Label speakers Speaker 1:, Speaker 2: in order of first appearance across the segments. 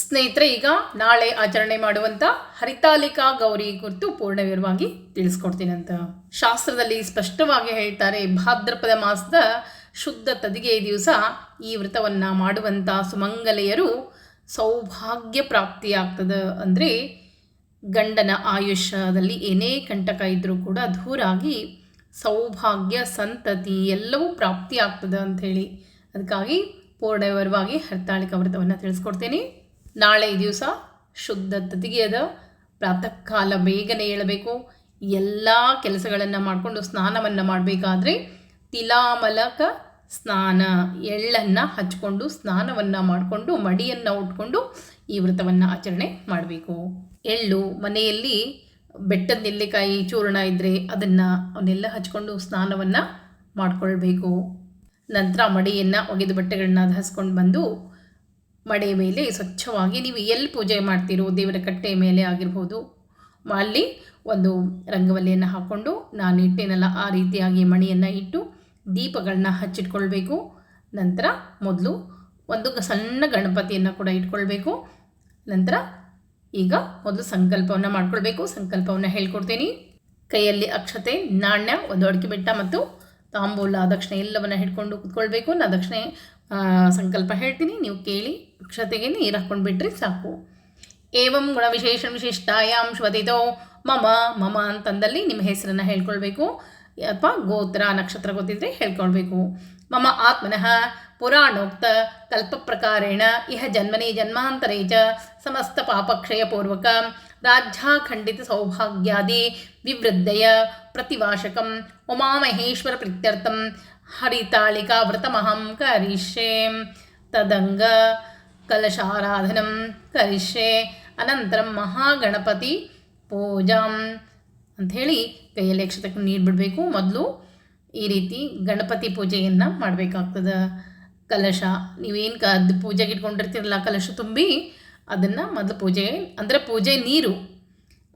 Speaker 1: ಸ್ನೇಹಿತರೆ, ಈಗ ನಾಳೆ ಆಚರಣೆ ಮಾಡುವಂಥ ಹರಿತಾಲಿಕಾ ಗೌರಿ ಕುರಿತು ಪೂರ್ಣ ವಿವರವಾಗಿ ತಿಳಿಸ್ಕೊಡ್ತೀನಿ ಅಂತ. ಶಾಸ್ತ್ರದಲ್ಲಿ ಸ್ಪಷ್ಟವಾಗಿ ಹೇಳ್ತಾರೆ, ಭಾದ್ರಪದ ಮಾಸದ ಶುದ್ಧ ತದಿಗೆ ದಿವಸ ಈ ವ್ರತವನ್ನು ಮಾಡುವಂಥ ಸುಮಂಗಲೆಯರು ಸೌಭಾಗ್ಯ ಪ್ರಾಪ್ತಿಯಾಗ್ತದೆ. ಅಂದರೆ ಗಂಡನ ಆಯುಷ್ಯದಲ್ಲಿ ಏನೇ ಕಂಟಕ ಇದ್ದರೂ ಕೂಡ ದೂರಾಗಿ ಸೌಭಾಗ್ಯ, ಸಂತತಿ ಎಲ್ಲವೂ ಪ್ರಾಪ್ತಿಯಾಗ್ತದೆ ಅಂಥೇಳಿ. ಅದಕ್ಕಾಗಿ ಪೂರ್ಣವರವಾಗಿ ವಿವರವಾಗಿ ಹರಿತಾಳಿಕ ವ್ರತವನ್ನು ತಿಳಿಸ್ಕೊಡ್ತೀನಿ. ನಾಳೆ ದಿವಸ ಶುದ್ಧ ತತಿಗೆಯದ ಪ್ರಾತಃ ಕಾಲ ಬೇಗನೆ ಏಳಬೇಕು. ಎಲ್ಲ ಕೆಲಸಗಳನ್ನು ಮಾಡಿಕೊಂಡು ಸ್ನಾನವನ್ನು ಮಾಡಬೇಕಾದ್ರೆ ತಿಲಾಮಲಕ ಸ್ನಾನ, ಎಳ್ಳನ್ನು ಹಚ್ಕೊಂಡು ಸ್ನಾನವನ್ನು ಮಾಡಿಕೊಂಡು ಮಡಿಯನ್ನು ಉಟ್ಕೊಂಡು ಈ ವ್ರತವನ್ನು ಆಚರಣೆ ಮಾಡಬೇಕು. ಎಳ್ಳು ಮನೆಯಲ್ಲಿ ಬೆಟ್ಟದ ನೆಲ್ಲಿಕಾಯಿ ಚೂರ್ಣ ಇದ್ದರೆ ಅದನ್ನು ಅವನ್ನೆಲ್ಲ ಹಚ್ಕೊಂಡು ಸ್ನಾನವನ್ನು ಮಾಡಿಕೊಳ್ಬೇಕು. ನಂತರ ಮಡಿಯನ್ನು ಒಗೆದು ಬಟ್ಟೆಗಳನ್ನ ಧರಿಸ್ಕೊಂಡು ಬಂದು ಮಡೆ ಮೇಲೆ ಸ್ವಚ್ಛವಾಗಿ ನೀವು ಎಲ್ಲಿ ಪೂಜೆ ಮಾಡ್ತೀರೋ ದೇವರ ಕಟ್ಟೆ ಮೇಲೆ ಆಗಿರ್ಬೋದು. ಅಲ್ಲಿ ಒಂದು ರಂಗವಲ್ಲಿಯನ್ನು ಹಾಕ್ಕೊಂಡು ನಾನು ಇಟ್ಟೇನಲ್ಲ, ಆ ರೀತಿಯಾಗಿ ಮಣಿಯನ್ನು ಇಟ್ಟು ದೀಪಗಳನ್ನ ಹಚ್ಚಿಟ್ಕೊಳ್ಬೇಕು. ನಂತರ ಮೊದಲು ಒಂದು ಸಣ್ಣ ಗಣಪತಿಯನ್ನು ಕೂಡ ಇಟ್ಕೊಳ್ಬೇಕು. ನಂತರ ಈಗ ಮೊದಲು ಸಂಕಲ್ಪವನ್ನು ಮಾಡ್ಕೊಳ್ಬೇಕು. ಸಂಕಲ್ಪವನ್ನು ಹೇಳ್ಕೊಡ್ತೀನಿ. ಕೈಯಲ್ಲಿ ಅಕ್ಷತೆ, ನಾಣ್ಯ, ಒಂದು ಅಡಿಕೆ ಬೆಟ್ಟ ಮತ್ತು ತಾಂಬೂಲ, ದಕ್ಷಿಣೆ ಎಲ್ಲವನ್ನು ಹಿಡ್ಕೊಂಡು ಕುತ್ಕೊಳ್ಬೇಕು. ನಾ ದಕ್ಷಿಣೆ ಸಂಕಲ್ಪ ಹೇಳ್ತೀನಿ. ನೀವು ಕೇಳಿ, ಕ್ಷತೆಗೆ ನೀರು ಹಾಕ್ಕೊಂಡು ಬಿಟ್ರಿ ಸಾಕು. ಏವಂ ಗುಣವಿಶೇಷ ವಿಶಿಷ್ಟಾಯಾಂ ಶ್ವತಿತೋ ಮಮ ಮಮ ಅಂತಂದಲ್ಲಿ ನಿಮ್ಮ ಹೆಸರನ್ನು ಹೇಳ್ಕೊಳ್ಬೇಕು. ಅಥವಾ ಗೋತ್ರ, ನಕ್ಷತ್ರ ಗೊತ್ತಿದ್ರೆ ಹೇಳ್ಕೊಳ್ಬೇಕು. ಮಮ ಆತ್ಮನಃ ಪುರಾಣೋಕ್ತ ಕಲ್ಪಪ್ರಕಾರೇಣ ಇಹ ಜನ್ಮನಿ ಜನ್ಮಾಂತರೇ ಚ ಸಮಸ್ತ ಪಾಪಕ್ಷಯಪೂರ್ವಕ ರಾಜ್ಯಾಖಂಡಿತ ಸೌಭಾಗ್ಯಾದಿ ವಿವೃದ್ಧಯ ಪ್ರತಿವಾಶಕಂ ಉಮಾಮಹೇಶ್ವರ ಪ್ರೀತ್ಯರ್ಥಂ ಕರಿಷ್ಯೆ ತದಂಗ ಕಲಶಾರಾಧನಂ ಕರಿಷ್ಯೆ ಅನಂತರಂ ಮಹಾಗಣಪತಿ ಪೂಜಾಂ ಅಂಥೇಳಿ ಕೈಯಲ್ಲಿ ಅಕ್ಷತಕ್ಕೆ ನೀರು ಬಿಡಬೇಕು. ಮೊದಲು ಈ ರೀತಿ ಗಣಪತಿ ಪೂಜೆಯನ್ನು ಮಾಡಬೇಕಾಗ್ತದೆ. ಕಲಶ, ನೀವೇನು ಕ ಅದು ಪೂಜೆಗೆ ಇಟ್ಕೊಂಡಿರ್ತೀರಲ್ಲ, ಕಲಶ ತುಂಬಿ ಅದನ್ನು ಮೊದಲು ಪೂಜೆ, ಅಂದರೆ ಪೂಜೆ ನೀರು.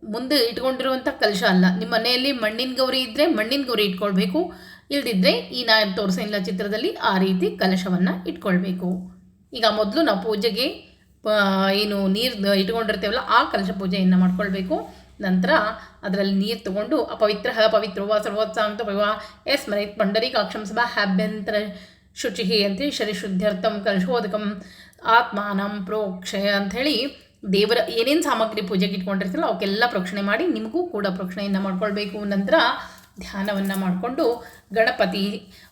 Speaker 1: ಮುಂದೆ ಇಟ್ಕೊಂಡಿರುವಂಥ ಕಲಶ ಅಲ್ಲ. ನಿಮ್ಮ ಮನೆಯಲ್ಲಿ ಮಣ್ಣಿನ ಗೌರಿ ಇದ್ದರೆ ಮಣ್ಣಿನ ಗೌರಿ ಇಟ್ಕೊಳ್ಬೇಕು. ಇಲ್ದಿದ್ರೆ ಈ ನಾ ತೋರಿಸಿಲ್ಲ ಚಿತ್ರದಲ್ಲಿ ಆ ರೀತಿ ಕಲಶವನ್ನು ಇಟ್ಕೊಳ್ಬೇಕು. ಈಗ ಮೊದಲು ನಾವು ಪೂಜೆಗೆ ಏನು ನೀರು ಇಟ್ಕೊಂಡಿರ್ತೇವಲ್ಲ ಆ ಕಲಶ ಪೂಜೆಯನ್ನು ಮಾಡ್ಕೊಳ್ಬೇಕು. ನಂತರ ಅದರಲ್ಲಿ ನೀರು ತಗೊಂಡು ಅಪವಿತ್ರ ಪವಿತ್ರವ ಸರ್ವೋತ್ಸಾಂತ ಪವಿವಾ, ಎಸ್ ಮರೆ ಪಂಡರಿ ಕಾಕ್ಷಂ ಸಭಾ ಹ್ಯಾಭ್ಯಂತರ ಶುಚಿ ಅಂತೇಳಿ ಶರೀಶುದ್ಧ್ಯರ್ಥಂ ಕಲಶೋದಕಂ ಆತ್ಮಾನಂ, ಪ್ರೋಕ್ಷಯ ಅಂಥೇಳಿ ದೇವರ ಏನೇನು ಸಾಮಗ್ರಿ ಪೂಜೆಗೆ ಇಟ್ಕೊಂಡಿರ್ತೀರಲ್ಲ ಅವಕ್ಕೆಲ್ಲ ಪ್ರೋಕ್ಷಣೆ ಮಾಡಿ ನಿಮಗೂ ಕೂಡ ಪ್ರೋಕ್ಷಣೆಯನ್ನು ಮಾಡ್ಕೊಳ್ಬೇಕು. ನಂತರ ಧ್ಯಾನವನ್ನು ಮಾಡಿಕೊಂಡು ಗಣಪತಿ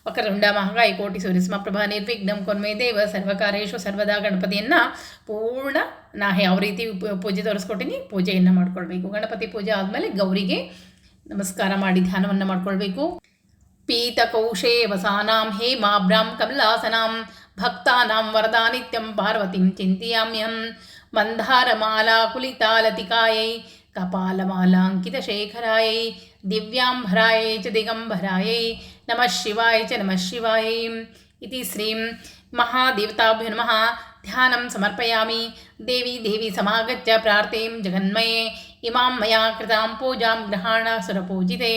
Speaker 1: ವಕರುಂಡ ಮಹಾಗಾಯಿ ಕೋಟಿ ಸೂರ್ಯಸ್ಮ ಪ್ರಭಾ ನಿರ್ವಿಘ್ನಂ ಕೊನ್ಮೆ ದೇವ ಸರ್ವಕಾರೇಶು ಸರ್ವದಾ ಗಣಪತಿಯನ್ನು ಪೂರ್ಣ ನಾ ಯಾವ ರೀತಿ ಪೂಜೆ ತೋರಿಸ್ಕೊಟ್ಟಿನಿ? ಪೂಜೆಯನ್ನು ಮಾಡ್ಕೊಳ್ಬೇಕು. ಗಣಪತಿ ಪೂಜೆ ಆದಮೇಲೆ ಗೌರಿಗೆ ನಮಸ್ಕಾರ ಮಾಡಿ ಧ್ಯಾನವನ್ನು ಮಾಡ್ಕೊಳ್ಬೇಕು. ಪೀತಕೌಶೇ ವಸಾನಾಂ ಹೇಮಾಭ್ರಾಂ ಕಮಲಾಸನಾಂ ಭಕ್ತಾನಾಂ ವರದಾ ನಿತ್ಯಂ ಪಾರ್ವತಿಂ ಮಾಲಾ ಕುಲಿತಾ ಕುಲಿತಾಲತಿಕಾಯೈ कपालमालाङ्कितशेखरायै दिव्याम्भरायै च दिगम्बरायै नमः शिवाय च नमः शिवाय इति श्रीं महादेवताभ्यो नमः ध्यानं समर्पयामि देवी देवी समागत्य प्रार्थीं जगन्मये इमां मया कृतां पूजां ग्रहाणसुरपूजिते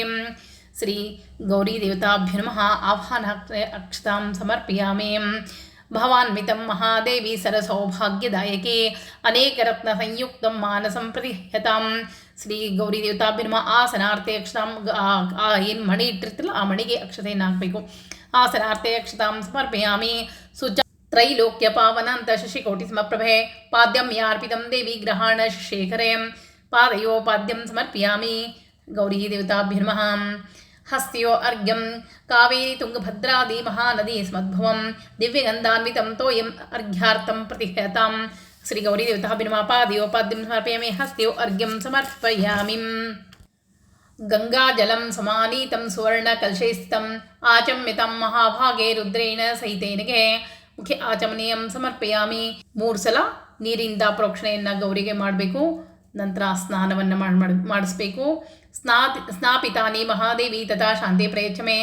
Speaker 1: श्री गौरीदेवताभ्यो नमः आह्वान अक्षतां समर्पयामि भवान्वितं महादेवी सरसौभाग्यदायके अनेकरत्नसंयुक्तं मानसं प्रतिह्यतां ಶ್ರೀ ಗೌರಿ ದೇವತಾಭ್ಯ ನಮಃ ಆಸನಾರ್ತೆ ಅಕ್ಷತಾಂ ಏನು ಮಣಿ ಇಟ್ಟಿರ್ತಿಲ್ಲ ಆ ಮಣಿಗೆ ಅಕ್ಷತೆಯನ್ನು ಹಾಕಬೇಕು ಆಸನಾರ್ತೆ ಅಕ್ಷತಾಂ ಸಮರ್ಪಯಾಮಿ ಸುಜ ತ್ರೈಲೋಕ್ಯ ಪಾವನಾಂತ ಶಶಿಕೋಟಿ ಸಮಪ್ರಭೆ ಪಾದ್ಯಂ ಯಾರ್ಪಿತಂ ದೇವಿ ಗ್ರಹಾಣ ಶೇಖರೆ ಪಾದಯೋ ಪಾದ್ಯಂ ಸಮರ್ಪಯಾಮಿ ಗೌರಿ ದೇವತಾಭ್ಯ ನಮಃ ಹಸ್ತ್ಯೋ ಅರ್ಘ್ಯಂ ಕಾವೇರಿ ತುಂಗಭದ್ರಾದಿ ಮಹಾನದಿ ಸ್ಮದ್ಭವಂ ದಿವ್ಯಗಂಧಾನ್ವಿತಂ ತೋಯಂ ಅರ್ಘ್ಯಾರ್ಥಂ ಪ್ರತಿಹತಾಂ ಶ್ರೀ ಗೌರಿ ದೇವತಾಭ್ಯ ನಮಃ ಸಮರ್ಪಯಾಮಿ ಹಸ್ತಿಯೋ ಅರ್ಘ್ಯಂ ಸಮರ್ಪಯಾಮಿ ಗಂಗಾಜಲಂ ಸಮಾನೀತಂ ಸುವರ್ಣಕಲಶೇ ಸ್ಥಿತಂ ಆಚಮ್ಯತಂ ಮಹಾಭಾಗೆ ರುದ್ರೇಣ ಸಹಿತೇನಗೆ ಮುಖ್ಯ ಆಚಮನೀಯಂ ಸಮರ್ಪಯಾಮಿ ಮೂರು ಸಲ ನೀರಿಂದ ಪ್ರೋಕ್ಷಣೆಯನ್ನು ಗೌರಿಗೆ ಮಾಡಬೇಕು। ನಂತರ ಸ್ನಾನವನ್ನು ಮಾಡಿ ಮಾಡಿಸ್ಬೇಕು। ಸ್ನಾತಿ ಸ್ನಾಪಿತಾನಿ ಮಹಾದೇವಿ ತಥಾ ಶಾಂತಿ ಪ್ರಯಚ್ಛಮೆ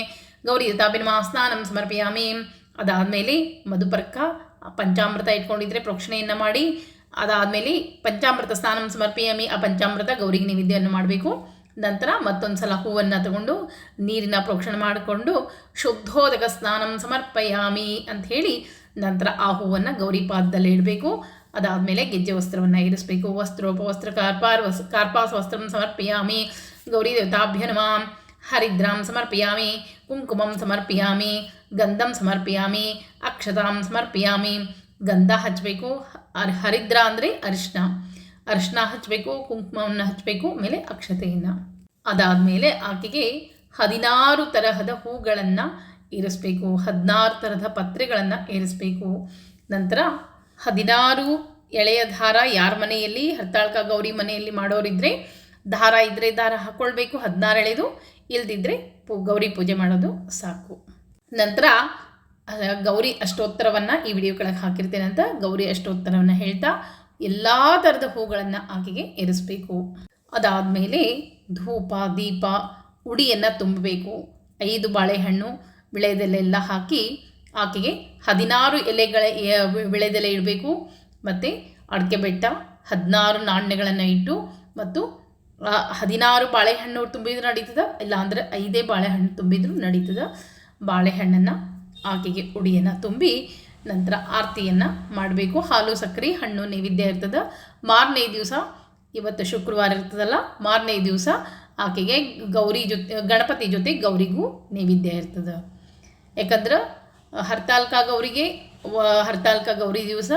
Speaker 1: ಗೌರಿ ದತ್ತಾಭಿನಮ ಸ್ನಾನಂ ಸಮರ್ಪಯಾಮಿ ಅದಾದಮೇಲೆ ಮಧುಪರ್ಕ ಪಂಚಾಮೃತ ಇಟ್ಕೊಂಡಿದ್ರೆ ಪ್ರೋಕ್ಷಣೆಯನ್ನು ಮಾಡಿ, ಅದಾದಮೇಲೆ ಪಂಚಾಮೃತ ಸ್ನಾನಂ ಸಮರ್ಪಯಾಮಿ, ಆ ಪಂಚಾಮೃತ ಗೌರಿಗೆ ನೈವೇದ್ಯವನ್ನು ಮಾಡಬೇಕು. ನಂತರ ಮತ್ತೊಂದು ಸಲ ಹೂವನ್ನು ತಗೊಂಡು, ನೀರಿನ ಪ್ರೋಕ್ಷಣೆ ಮಾಡಿಕೊಂಡು, ಶುದ್ಧೋದಕ ಸ್ನಾನಂ ಸಮರ್ಪಯಾಮಿ ಅಂತ ಹೇಳಿ ನಂತರ ಆ ಹೂವನ್ನು ಗೌರಿ ಪಾದದಲ್ಲಿ ಇಡಬೇಕು. ಅದಾದಮೇಲೆ ಗೆಜ್ಜೆ ವಸ್ತ್ರವನ್ನು ಇರಿಸಬೇಕು. ವಸ್ತ್ರೋಪವಸ್ತ್ರ ಕಾರ್ಪಾರ್ ವಸ್ ಕಾರ್ಪಾಸ್ ವಸ್ತ್ರ ಸಮರ್ಪಯಾಮಿ. ಗೌರಿ ನಮಃ ಹರಿದ್ರಾಂ ಸಮರ್ಪಯಾಮಿ ಕುಂಕುಮಂ ಸಮರ್ಪಯಾಮಿ ಗಂಧಂ ಸಮರ್ಪಯಾಮಿ ಅಕ್ಷತಾಂ ಸಮರ್ಪಯಾಮಿ ಗಂಧ ಹಚ್ಚಬೇಕು ಹರ್- ಹರಿದ್ರ ಅಂದರೆ ಅರಿಶಿನ ಅರಿಶಿನ ಹಚ್ಚಬೇಕು ಕುಂಕುಮವನ್ನು ಹಚ್ಚಬೇಕು ಮೇಲೆ ಅಕ್ಷತೆಯನ್ನು. ಅದಾದಮೇಲೆ ಆಕೆಗೆ ಹದಿನಾರು ತರಹದ ಹೂಗಳನ್ನು ಇರಿಸ್ಬೇಕು, ಹದಿನಾರು ತರಹದ ಪತ್ರೆಗಳನ್ನು ಏರಿಸಬೇಕು ನಂತರ ಹದಿನಾರು ಎಳೆಯ ದಾರ ಯಾರ ಮನೆಯಲ್ಲಿ, ಹರ್ತಾಳ್ಕ ಗೌರಿ ಮನೆಯಲ್ಲಿ ಮಾಡೋರಿದ್ರೆ ದಾರ ಇದ್ದರೆ ದಾರ ಹಾಕ್ಕೊಳ್ಬೇಕು ಹದಿನಾರು ಎಳೆದು ಇಲ್ದಿದ್ರೆ ಪೂ, ಗೌರಿ ಪೂಜೆ ಮಾಡೋದು ಸಾಕು. ನಂತರ ಗೌರಿ ಅಷ್ಟೋತ್ತರವನ್ನು ಈ ವಿಡಿಯೋ ಕೆಳಗೆ ಹಾಕಿರ್ತೇನೆ ಅಂತ ಗೌರಿ ಅಷ್ಟೋತ್ತರವನ್ನು ಹೇಳ್ತಾ ಎಲ್ಲ ಥರದ ಹೂಗಳನ್ನು ಆಕೆಗೆ ಏರಿಸಬೇಕು. ಅದಾದಮೇಲೆ ಧೂಪ, ದೀಪ, ಉಡಿಯನ್ನು ತುಂಬಬೇಕು. ಐದು ಬಾಳೆಹಣ್ಣು ವಿಳೆದೆಲೆಲ್ಲ ಹಾಕಿ ಆಕೆಗೆ ಹದಿನಾರು ಎಲೆಗಳ ಬಿಳೆದೆಲೆ ಇಡಬೇಕು. ಮತ್ತು ಅಡಿಕೆ ಬೆಟ್ಟ ಹದಿನಾರು ನಾಣ್ಯಗಳನ್ನು ಇಟ್ಟು ಮತ್ತು ಹದಿನಾರು ಬಾಳೆಹಣ್ಣು ತುಂಬಿದ್ರು ನಡೀತದ, ಇಲ್ಲಾಂದರೆ ಐದೇ ಬಾಳೆಹಣ್ಣು ತುಂಬಿದ್ರು ನಡೀತದ. ಬಾಳೆಹಣ್ಣನ್ನು ಆಕೆಗೆ ಉಡಿಯನ್ನು ತುಂಬಿ ನಂತರ ಆರತಿಯನ್ನು ಮಾಡಬೇಕು. ಹಾಲು, ಸಕ್ಕರೆ, ಹಣ್ಣು ನೈವೇದ್ಯ ಇರ್ತದೆ. ಮಾರನೇ ದಿವಸ, ಇವತ್ತು ಶುಕ್ರವಾರ ಇರ್ತದಲ್ಲ, ಮಾರನೇ ದಿವಸ ಆಕೆಗೆ ಗೌರಿ ಜೊತೆ, ಗಣಪತಿ ಜೊತೆ ಗೌರಿಗೂ ನೈವೇದ್ಯ ಇರ್ತದೆ. ಯಾಕಂದ್ರೆ, ಹರ್ತಾಲ್ಕ ಗೌರಿಗೆ ಹರ್ತಾಲ್ಕ ಗೌರಿ ದಿವಸ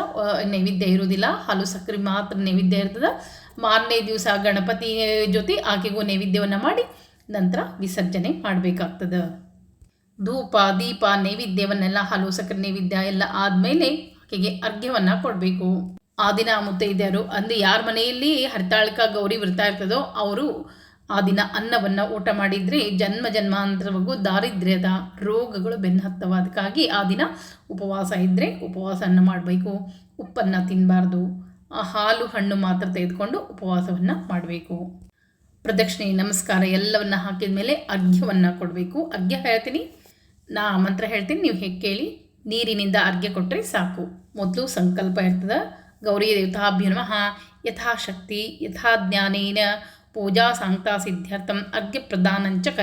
Speaker 1: ನೈವೇದ್ಯ ಇರೋದಿಲ್ಲ. ಹಾಲು, ಸಕ್ಕರೆ ಮಾತ್ರ ನೈವೇದ್ಯ ಇರ್ತದೆ. ಮಾರನೇ ದಿವಸ ಗಣಪತಿ ಜೊತೆ ಆಕೆಗೂ ನೈವೇದ್ಯವನ್ನು ಮಾಡಿ ನಂತರ ವಿಸರ್ಜನೆ ಮಾಡಬೇಕಾಗ್ತದೆ. ಧೂಪ, ದೀಪ, ನೈವೇದ್ಯವನ್ನೆಲ್ಲ ಹಲವು ಸಕ್ಕರೆ ನೈವೇದ್ಯ ಎಲ್ಲ ಆದಮೇಲೆ ಆಕೆಗೆ ಅರ್ಘ್ಯವನ್ನು ಕೊಡಬೇಕು. ಆ ದಿನ ಮುತ್ತೈದೆಯರು ಅಂದರೆ ಯಾರ ಮನೆಯಲ್ಲಿ ಹರಿತಾಳಿಕ ಗೌರಿ ವ್ರತ ಇರ್ತದೋ ಅವರು ಆ ದಿನ ಅನ್ನವನ್ನು ಊಟ ಮಾಡಿದರೆ ಜನ್ಮ ಜನ್ಮಾಂತರವರೆಗೂ ದಾರಿದ್ರ್ಯದ ರೋಗಗಳು ಬೆನ್ನು ಹತ್ತವ ಅದಕ್ಕಾಗಿ ಆ ದಿನ ಉಪವಾಸ ಇದ್ದರೆ ಉಪವಾಸವನ್ನು ಮಾಡಬೇಕು. ಉಪ್ಪನ್ನು ತಿನ್ನಬಾರ್ದು ಹಾಲು ಹಣ್ಣು ಮಾತ್ರ ತೆಗೆದುಕೊಂಡು ಉಪವಾಸವನ್ನು ಮಾಡಬೇಕು. ಪ್ರದಕ್ಷಿಣೆ, ನಮಸ್ಕಾರ ಎಲ್ಲವನ್ನ ಹಾಕಿದ ಮೇಲೆ ಅರ್ಘ್ಯವನ್ನು ಕೊಡಬೇಕು. ಅರ್ಘ್ಯ ಹೇಳ್ತೀನಿ. ನಾ ಮಂತ್ರ ಹೇಳ್ತೀನಿ, ನೀವು ಹೇಗೆ ಕೇಳಿ ನೀರಿನಿಂದ ಅರ್ಘ್ಯ ಕೊಟ್ಟರೆ ಸಾಕು. ಮೊದಲು ಸಂಕಲ್ಪ ಇರ್ತದೆ. ಗೌರಿ ದೇವತಾಭ್ಯ ನಮಃ. ಯಥಾಶಕ್ತಿ ಯಥಾ ಜ್ಞಾನೇನ, ಪೂಜಾ ಸಾಂಕ್ತಾ ಸಿದ್ಧಾರ್ಥಂ, ಅರ್ಘ್ಯ ಪ್ರದಾನಂಚ ಅಂತ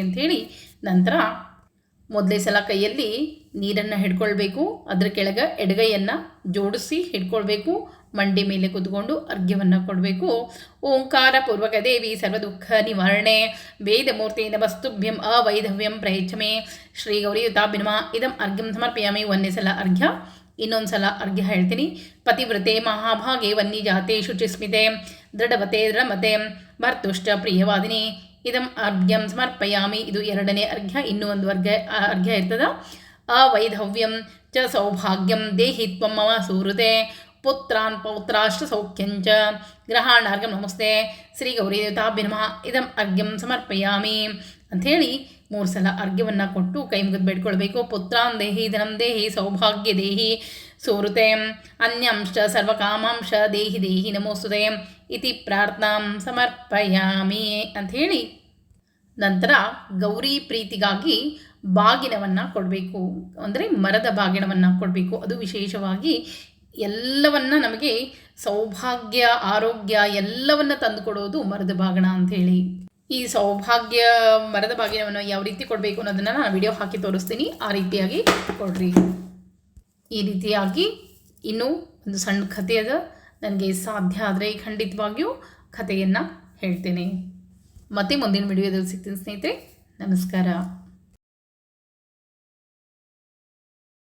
Speaker 1: ಅಂಥೇಳಿ ನಂತರ ಮೊದಲೇ ಸಲ ಕೈಯಲ್ಲಿ ನೀರನ್ನು ಹಿಡ್ಕೊಳ್ಬೇಕು, ಅದರ ಕೆಳಗೆ ಎಡಗೈಯನ್ನು ಜೋಡಿಸಿ ಹಿಡ್ಕೊಳ್ಬೇಕು, ಮಂಡಿ ಮೇಲೆ ಕುತ್ಕೊಂಡು ಅರ್ಘ್ಯವನ್ನು ಕೊಡಬೇಕು. ಓಂಕಾರ ಪೂರ್ವಕ ದೇವಿ ಸರ್ವ ದುಃಖ ನಿವಾರಣೆ ವೇದಮೂರ್ತಿ ವಸ್ತುಭ್ಯಂ ಅವೈಧವ್ಯಂ ಪ್ರಯಚ್ಛಮೆ, ಶ್ರೀ ಗೌರಿ ಯುತಾಭಿನಮ ಇದಂ ಅರ್ಘ್ಯಂ ಸಮರ್ಪಯಾಮಿ ಒಂದೇ ಸಲ ಅರ್ಘ್ಯ. ಇನ್ನೊಂದು ಸಲ ಅರ್ಘ್ಯ ಹೇಳ್ತೀನಿ. ಪತಿವ್ರತೆ ಮಹಾಭಾಗೆ ವನ್ನಿ ಜಾತೆ ಶುಚಿಸ್ಮಿತೆ ದೃಢವತೆ ದೃಢಮತೆ ಭರ್ತುಷ್ಟ ಪ್ರಿಯವಾದಿನಿ. ಇದಂ ಅರ್ಘ್ಯಂ ಸಮರ್ಪಯಾಮಿ. ಇದು ಎರಡನೇ ಅರ್ಘ್ಯ, ಇನ್ನೂ ಒಂದು ವರ್ಗ ಅರ್ಘ್ಯ ಇರ್ತದ. ಅವೈಧವ್ಯಂ ಚ ಸೌಭಾಗ್ಯಂ ದೇಹಿ ತ್ವಂ ಮಮ ಸೂರುತೆ. ಪುತ್ರಾನ್ ಪೌತ್ರಾಷ್ಟ ಸೌಖ್ಯಂಚ. ಗ್ರಹಾಣಾರ್ಘ್ಯಂ ನಮಸ್ತೆ. ಶ್ರೀ ಗೌರಿ ದೇವತಾಭ್ಯ ನಮಃ. ಇದಂ ಅರ್ಘ್ಯಂ ಸಮರ್ಪಯಾಮಿ. ಅಂಥೇಳಿ ಮೂರು ಸಲ ಅರ್ಘ್ಯವನ್ನು ಕೊಟ್ಟು ಕೈ ಮುಗಿದು ಬೇಡ್ಕೊಳ್ಬೇಕು. ಪುತ್ರಾನ್ ದೇಹಿ, ಧನಂ ದೇಹಿ, ಸೌಭಾಗ್ಯ ದೇಹಿ. ಸುಹೃತೆ ಅನ್ಯಾಂಶ ಸರ್ವಕಾಮಾಂಶ ದೇಹಿ ದೇಹಿ ನಮೋಸ್ತುತೆ ಇತಿ ಪ್ರಾರ್ಥನಾ ಸಮರ್ಪಯಾಮಿ ಹೇಳಿ ನಂತರ ಗೌರಿ ಪ್ರೀತಿಗಾಗಿ ಬಾಗಿನವನ್ನು ಕೊಡಬೇಕು. ಅಂದರೆ ಮರದ ಬಾಗಿನವನ್ನು ಕೊಡಬೇಕು. ಅದು ವಿಶೇಷವಾಗಿ ಎಲ್ಲವನ್ನ ನಮಗೆ ಸೌಭಾಗ್ಯ, ಆರೋಗ್ಯ ಎಲ್ಲವನ್ನ ತಂದುಕೊಡೋದು ಮರದ ಬಾಗಿನ ಅಂಥೇಳಿ ಈ ಸೌಭಾಗ್ಯ, ಮರದ ಬಾಗಿನವನ್ನು ಯಾವ ರೀತಿ ಕೊಡಬೇಕು ಅನ್ನೋದನ್ನು ನಾನು ವಿಡಿಯೋ ಹಾಕಿ ತೋರಿಸ್ತೀನಿ. ಆ ರೀತಿಯಾಗಿ ಕೊಡ್ರಿ. ಈ ರೀತಿಯಾಗಿ ಇನ್ನೂ ಒಂದು ಸಣ್ಣ ಕಥೆ ಅದ. ನನಗೆ ಸಾಧ್ಯ ಆದರೆ ಖಂಡಿತವಾಗಿಯೂ ಕಥೆಯನ್ನು ಹೇಳ್ತೇನೆ. ಮತ್ತೆ ಮುಂದಿನ ವಿಡಿಯೋದಲ್ಲಿ ಸಿಗ್ತೀನಿ ಸ್ನೇಹಿತರೆ. ನಮಸ್ಕಾರ.